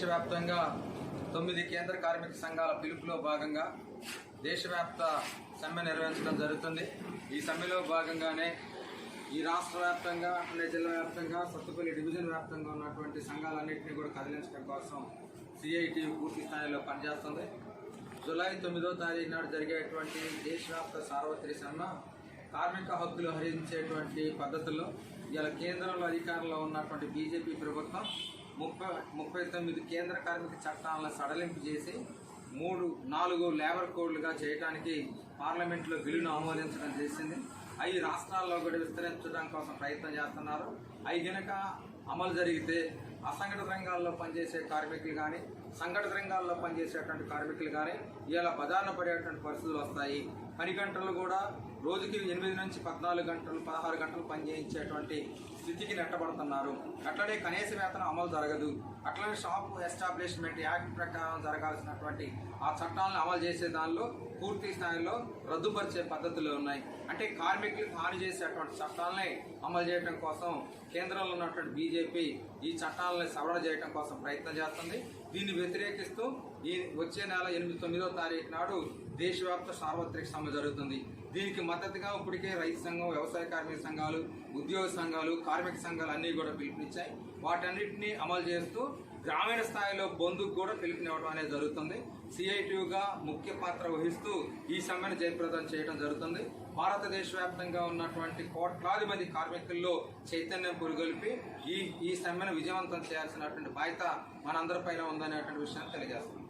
దేశవ్యాప్తంగా తొమ్మిది కేంద్ర కార్మిక సంఘాల పిలుపులో భాగంగా దేశవ్యాప్త సమ్మె నిర్వహించడం జరుగుతుంది. ఈ సమ్మెలో భాగంగానే ఈ రాష్ట్ర వ్యాప్తంగా అనే జిల్లా వ్యాప్తంగా సత్తుపల్లి డివిజన్ వ్యాప్తంగా ఉన్నటువంటి సంఘాలన్నింటినీ కూడా కదిలించడం కోసం సిఐటి పూర్తి స్థాయిలో పనిచేస్తుంది. జూలై తొమ్మిదో తారీఖు నాడు జరిగేటువంటి దేశవ్యాప్త సార్వత్రిక సమ్మె కార్మిక హక్కులు హరించేటువంటి పద్ధతుల్లో ఇలా కేంద్రంలో అధికారంలో ఉన్నటువంటి బీజేపీ ప్రభుత్వం ముప్పై ముప్పై తొమ్మిది కేంద్ర కార్మిక చట్టాలను సడలింపు చేసి మూడు నాలుగు లేబర్ కోడ్లుగా చేయడానికి పార్లమెంట్లో బిల్లును ఆమోదించడం చేసింది. అవి రాష్ట్రాల్లో కూడా విస్తరించడం కోసం ప్రయత్నం చేస్తున్నారు. అవి కనుక అమలు జరిగితే అసంఘటిత రంగాల్లో పనిచేసే కార్మికులు కానీ సంఘటిత రంగాల్లో పనిచేసేటువంటి కార్మికులు కానీ ఇలా బజార్న పడేటువంటి పరిస్థితులు వస్తాయి. పని గంటలు కూడా రోజుకి ఎనిమిది నుంచి పద్నాలుగు గంటలు పదహారు గంటలు పనిచేయించేటువంటి స్థితికి నెట్టబడుతున్నారు. అట్లనే కనీస వేతనం అమలు జరగదు. అట్లనే షాప్ ఎస్టాబ్లిష్మెంట్ యాక్ట్ ప్రకారం జరగాల్సినటువంటి ఆ చట్టాలను అమలు చేసే దానిలో పూర్తి స్థాయిలో రద్దుపరిచే పద్ధతులు ఉన్నాయి. అంటే కార్మికులకు హాని చేసేటువంటి చట్టాలని అమలు చేయడం కోసం కేంద్రంలో ఉన్నటువంటి బీజేపీ ఈ చట్టాలను సవరణ చేయడం కోసం ప్రయత్నం చేస్తుంది. దీన్ని వ్యతిరేకిస్తూ ఈ వచ్చే నెల ఎనిమిది తొమ్మిదో తారీఖు నాడు దేశవ్యాప్త సార్వత్రిక సమ్మె జరుగుతుంది. దీనికి మద్దతుగా ఇప్పటికే రైతు సంఘం వ్యవసాయ కార్మిక సంఘాలు ఉద్యోగ సంఘాలు కార్మిక సంఘాలు అన్నీ కూడా పిలుపునిచ్చాయి. వాటన్నిటిని అమలు చేస్తూ గ్రామీణ స్థాయిలో బంధుకు కూడా పిలుపునివ్వడం అనేది జరుగుతుంది. సిఐటియుగా ముఖ్య పాత్ర వహిస్తూ ఈ సమ్మెను జయప్రదం చేయడం జరుగుతుంది. భారతదేశ వ్యాప్తంగా ఉన్నటువంటి కోట్లాది మంది కార్మికుల్లో చైతన్యం పురుగొల్పి ఈ ఈ సమ్మెను విజయవంతం చేయాల్సినటువంటి బాధ్యత మనందరిపైన ఉందనేటువంటి విషయాన్ని తెలియజేస్తుంది